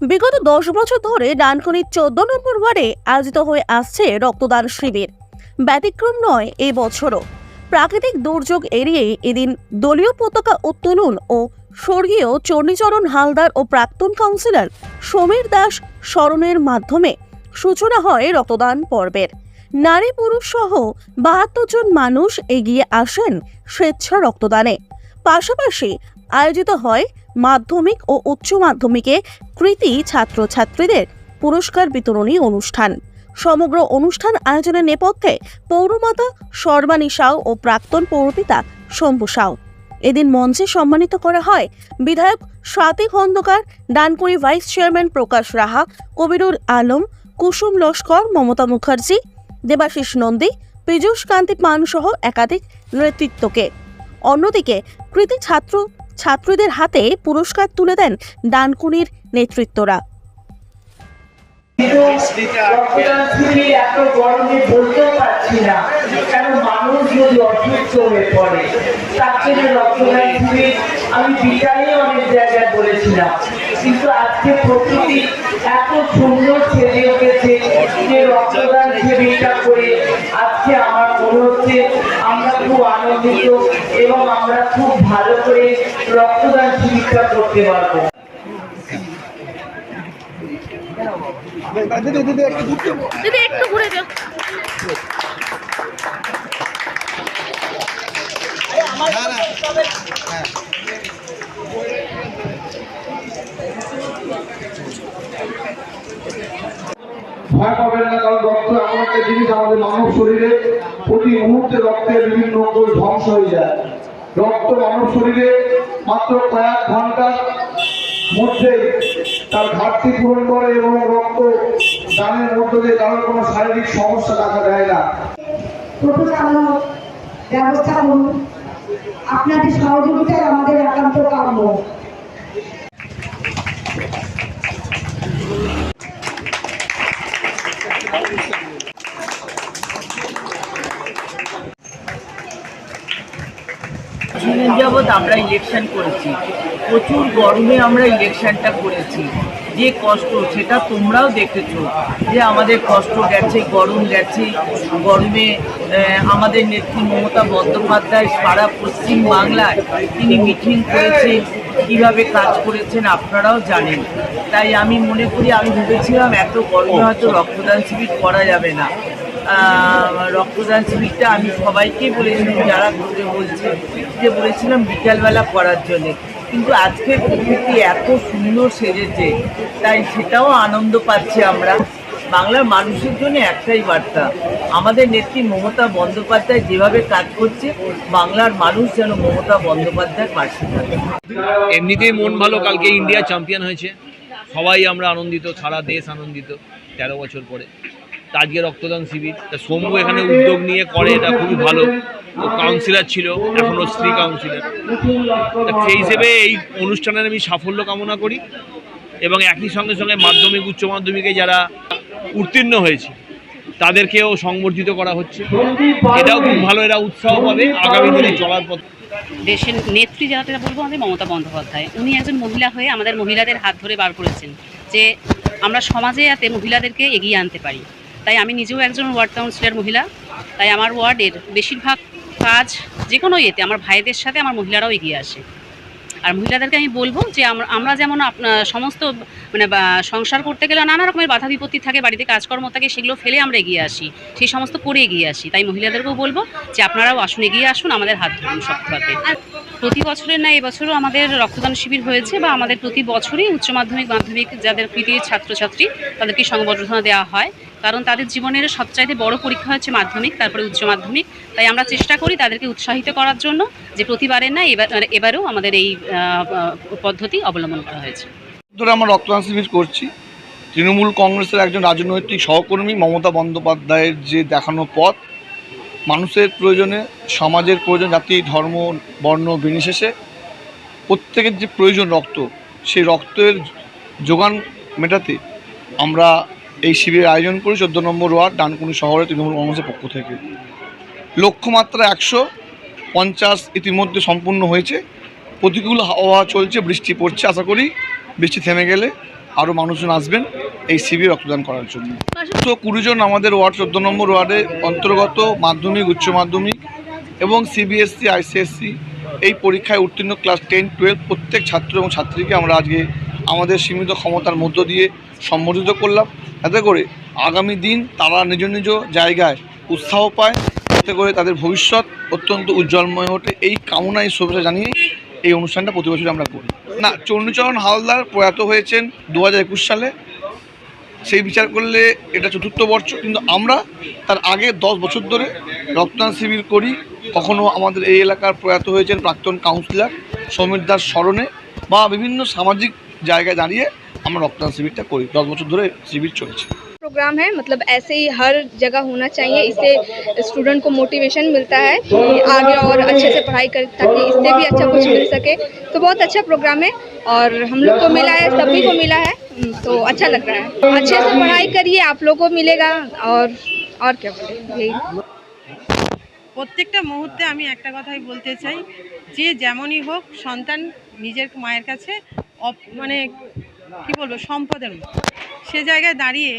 বিগত দশ বছর ধরে ডানকুনির চোদ্দ নম্বর ওয়ার্ডে আয়োজিত হয়ে আসছে রক্তদান শিবির। ব্যতিক্রম নয় এই বছরও। প্রাকৃতিক দুর্যোগ এড়িয়ে এদিন দলীয় পতাকা উত্তোলন ও স্বর্গীয় চণ্ডীচরণ হালদার ও প্রাক্তন কাউন্সিলর সমীর দাস স্মরণের মাধ্যমে সূচনা হয় রক্তদান পর্বের। নারী পুরুষ সহ বাহাত্তর জন মানুষ এগিয়ে আসেন স্বেচ্ছা রক্তদানে। পাশাপাশি আয়োজিত হয় মাধ্যমিক ও উচ্চ মাধ্যমিকে কৃতি ছাত্রছাত্রীদের পুরস্কার বিতরণী অনুষ্ঠান। সমগ্র অনুষ্ঠান আয়োজনের নেপথ্যে পৌরমাতা সর্বাণী সাউ ও প্রাক্তন পৌরপিতা শম্ভু সাউ। এদিন মঞ্চে সম্মানিত করা হয় বিধায়ক স্বাতি খন্দকার, ডানকুড়ি ভাইস চেয়ারম্যান প্রকাশ রাহা, কবিরুল আলম, কুসুম লস্কর, মমতা মুখার্জি, দেবাশিস নন্দী, পীযূষ কান্তি পান সহ একাধিক নেতৃত্বকে। অন্যদিকে কৃতি ছাত্র ছাত্রীদের হাতে পুরস্কার তুলে দেন ডানকুনির নেতৃত্বরা। আমি বিকালে অনেক জায়গায় বলেছিলাম। কিন্তু আজকে প্রকৃতি এত সুন্দর ছেড়ে উঠেছে ভয় পাবেন না, কারণ রক্ত এমন একটা জিনিস আমাদের মানব শরীরে প্রতি মুহূর্তে রক্তের বিভিন্ন ধ্বংস হয়ে যায়। রক্ত মানব শরীরে মাত্র কয়েক ঘণ্টার মধ্যে তার ঘাটতি পূরণ করে এবং রক্ত দানের মধ্য দিয়ে কারোর কোনো শারীরিক সমস্যা দেখা দেয় না। ব্যবস্থা করুন। আপনাদের সহযোগিতায় আমাদের একান্ত কাম্য দিনের যাবৎ আমরা ইলেকশন করেছি। প্রচুর গরমে আমরা ইলেকশনটা করেছি। যে কষ্ট, সেটা তোমরাও দেখেছ যে আমাদের কষ্ট গেছে, গরম গেছে। গরমে আমাদের নেত্রী মমতা বন্দ্যোপাধ্যায় সারা পশ্চিম বাংলায় তিনি মিটিং করেছেন কীভাবে কাজ করেছেন আপনারাও জানেন। তাই আমি মনে করি, আমি ভেবেছিলাম এত গরমে হয়তো রক্তদান শিবির করা যাবে না। রক্তদান শিবিরটা আমি সবাইকে বলেছিলাম, যারা ঘুরে বলছে যে বলেছিলাম বিকালবেলা করার জন্যে। কিন্তু আজকে প্রকৃতি এত সুন্দর সেজেছে, তাই সেটাও আনন্দ পাচ্ছি আমরা। বাংলার মানুষের জন্য একটাই বার্তা, আমাদের নেত্রী মমতা বন্দ্যোপাধ্যায় যেভাবে কাজ করছে, বাংলার মানুষ যেন মমতা বন্দ্যোপাধ্যায় পাশে থাকে। এমনিতেই মন ভালো, কালকে ইন্ডিয়া চ্যাম্পিয়ন হয়েছে। সবাই আমরা আনন্দিত, সারা দেশ আনন্দিত, তেরো বছর পরে। আজকে রক্তদান শিবির। তা শম্ভু এখানে উদ্যোগ নিয়ে করে, এটা খুবই ভালো। ও কাউন্সিলর ছিল, এখনও স্ত্রী কাউন্সিলর তা সেই হিসেবে এই অনুষ্ঠানের আমি সাফল্য কামনা করি এবং একই সঙ্গে সঙ্গে মাধ্যমিক, উচ্চ মাধ্যমিকে যারা উত্তীর্ণ হয়েছে, তাদেরকেও সংবর্ধিত করা হচ্ছে। এটাও খুব ভালো, এরা উৎসাহ পাবে আগামী দিনে চলার পথ। দেশের নেত্রী যারা বলব আমাদের মমতা বন্দ্যোপাধ্যায়। উনি একজন মহিলা হয়ে আমাদের মহিলাদের হাত ধরে বার করেছেন যে আমরা সমাজে যাতে মহিলাদেরকে এগিয়ে আনতে পারি। তাই আমি নিজেও একজন ওয়ার্ড কাউন্সিলর মহিলা, তাই আমার ওয়ার্ডের বেশিরভাগ কাজ যে কোনো ইয়েতে, আমার ভাইদের সাথে আমার মহিলারাও এগিয়ে আসে। আর মহিলাদেরকে আমি বলব যে আমরা যেমন সমস্ত মানে সংসার করতে গেলে নানা রকমের বাধা বিপত্তি থাকে, বাড়িতে কাজকর্ম থাকে, সেগুলো ফেলে আমরা এগিয়ে আসি, সেই সমস্ত করে এগিয়ে আসি। তাই মহিলাদেরকেও বলব যে আপনারাও আসুন, এগিয়ে আসুন, আমাদের হাত ধরুন আর প্রতি বছরের না এবছরও আমাদের রক্তদান শিবির হয়েছে বা আমাদের প্রতি বছরই উচ্চ মাধ্যমিক মাধ্যমিক যাদের কৃতি ছাত্রছাত্রী, তাদেরকে সংবর্ধনা দেওয়া হয়। কারণ তাদের জীবনের সবচাইতে বড় পরীক্ষা হচ্ছে মাধ্যমিক, তারপরে উচ্চ মাধ্যমিক। তাই আমরা চেষ্টা করি তাদেরকে উৎসাহিত করার জন্য যে প্রতিবারের না এবার এবারেও আমাদের এই পদ্ধতি অবলম্বন করা হয়েছে। ধরে আমরা রক্তদান শিবির করছি। তৃণমূল কংগ্রেসের একজন রাজনৈতিক সহকর্মী মমতা বন্দ্যোপাধ্যায়ের যে দেখানো পথ, মানুষের প্রয়োজনে, সমাজের প্রয়োজন, জাতি, ধর্ম, বর্ণ, বিনিশেষে প্রত্যেকের যে প্রয়োজন রক্ত, সেই রক্তের যোগান মেটাতে আমরা এই শিবিরের আয়োজন করি চোদ্দ নম্বর ওয়ার্ড, ডানকুনি শহরে তৃণমূল কংগ্রেসের পক্ষ থেকে। লক্ষ্যমাত্রা একশো, পঞ্চাশ ইতিমধ্যে সম্পূর্ণ হয়েছে। প্রতিকূল আবহাওয়া চলছে, বৃষ্টি পড়ছে, আশা করি বৃষ্টি থেমে গেলে আরও মানুষজন আসবেন এই শিবির রক্তদান করার জন্য। তো কুড়ি জন আমাদের ওয়ার্ড, চোদ্দ নম্বর ওয়ার্ডে অন্তর্গত মাধ্যমিক, উচ্চ মাধ্যমিক এবং সিবিএসসি, আইসিএসসি এই পরীক্ষায় উত্তীর্ণ ক্লাস টেন টুয়েলভ প্রত্যেক ছাত্র এবং ছাত্রীকে আমরা আজকে আমাদের সীমিত ক্ষমতার মধ্য দিয়ে সম্বোধিত করলাম। যাতে করে আগামী দিন তারা নিজ নিজ জায়গায় উৎসাহ পায়। যাতে করে তাদের ভবিষ্যৎ অত্যন্ত উজ্জ্বলময় ওঠে। এই কামনায় শুভেচ্ছা জানিয়ে এই অনুষ্ঠানটা প্রতি বছর আমরা করি। না, চণ্ডীচরণ হালদার প্রয়াত হয়েছেন দু হাজার একুশ সালে। সেই বিচার করলে এটা চতুর্থ বর্ষ। কিন্তু আমরা তার আগে দশ বছর ধরে রক্তদান শিবির করি। কখনো আমাদের এই এলাকার প্রয়াত হয়েছেন প্রাক্তন কাউন্সিলর সমীর দাস স্মরণে বা বিভিন্ন সামাজিক জায়গায় দাঁড়িয়ে আমরা রক্তদান শিবিরটা করি দশ বছর ধরে শিবির চলছে प्रोग्राम है मतलब ऐसे ही हर जगह होना चाहिए इससे स्टूडेंट को मोटिवेशन मिलता है कि आगे और अच्छे से पढ़ाई कर ताकि इससे भी अच्छा कुछ मिल सके तो बहुत अच्छा प्रोग्राम है और हम लोग को मिला है सभी को मिला है तो अच्छा लग रहा है अच्छे से पढ़ाई करिए आप लोग को मिलेगा और और क्या बोले यही প্রত্যেকটা মুহূর্তে আমি একটা কথাই বলতে চাই যে যেমনই হোক সন্তান নিজের মায়ের কাছে অপ- মানে কি বলব, সম্পদের সে জায়গায় দাঁড়িয়ে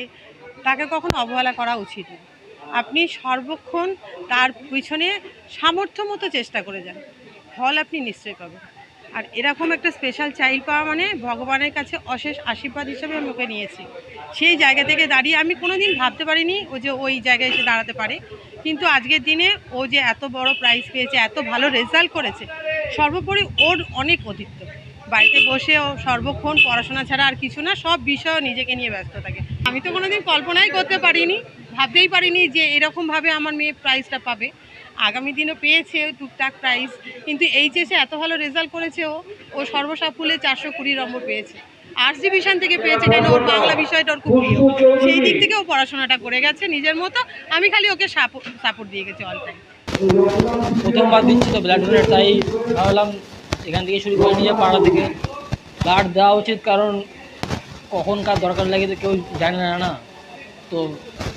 তাকে কখনো অবহেলা করা উচিত না। আপনি সর্বক্ষণ তার পিছনে সামর্থ্য মতো চেষ্টা করে যান। ফল আপনি নিশ্চয়ই পাবেন। আর এরকম একটা স্পেশাল চাইল্ড পাওয়া মানে ভগবানের কাছে অশেষ আশীর্বাদ হিসেবে আমি ওকে নিয়েছি। সেই জায়গা থেকে দাঁড়িয়ে আমি কোনো দিন ভাবতে পারিনি ও যে ওই জায়গায় এসে দাঁড়াতে পারে। কিন্তু আজকের দিনে ও যে এত বড় প্রাইজ পেয়েছে, এত ভালো রেজাল্ট করেছে, সর্বোপরি ওর অনেক অতিরিক্ত বাড়িতে বসে ও সর্বক্ষণ পড়াশোনা ছাড়া আর কিছু না, সব বিষয় নিজেকে নিয়ে ব্যস্ত থাকে। আমি তো কোনোদিন কল্পনাই করতে পারিনি, ভাবতেই পারিনি যে এরকমভাবে আমার মেয়ে প্রাইজটা পাবে। আগামী দিনও পেয়েছে টুকটাক প্রাইজ কিন্তু এইচএসে এত ভালো রেজাল্ট করেছে ও ও সর্বসাফল্যে চারশো কুড়ি নম্বর পেয়েছে। আর্টস ডিভিশন থেকে পেয়েছে কেন? ওর বাংলা বিষয়টা ওর খুব প্রিয়। সেই দিক থেকে ও পড়াশোনাটা করে গেছে নিজের মতো, আমি খালি ওকে সাপোর্ট দিয়ে গেছি অল টাইম প্রথমবার দিচ্ছি তো ব্লাড ডোনেট তাই ভাবলাম এখান থেকে শুরু করে নিয়ে পাড়া থেকে গার্ড দেওয়া উচিত, কারণ কখন কার দরকার লাগে তো কেউ জানে না না। তো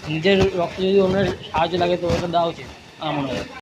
নিজের রক্ত যদি অন্যের সাহায্য লাগে তো ওটা দেওয়া উচিত, আমার মনে হয়।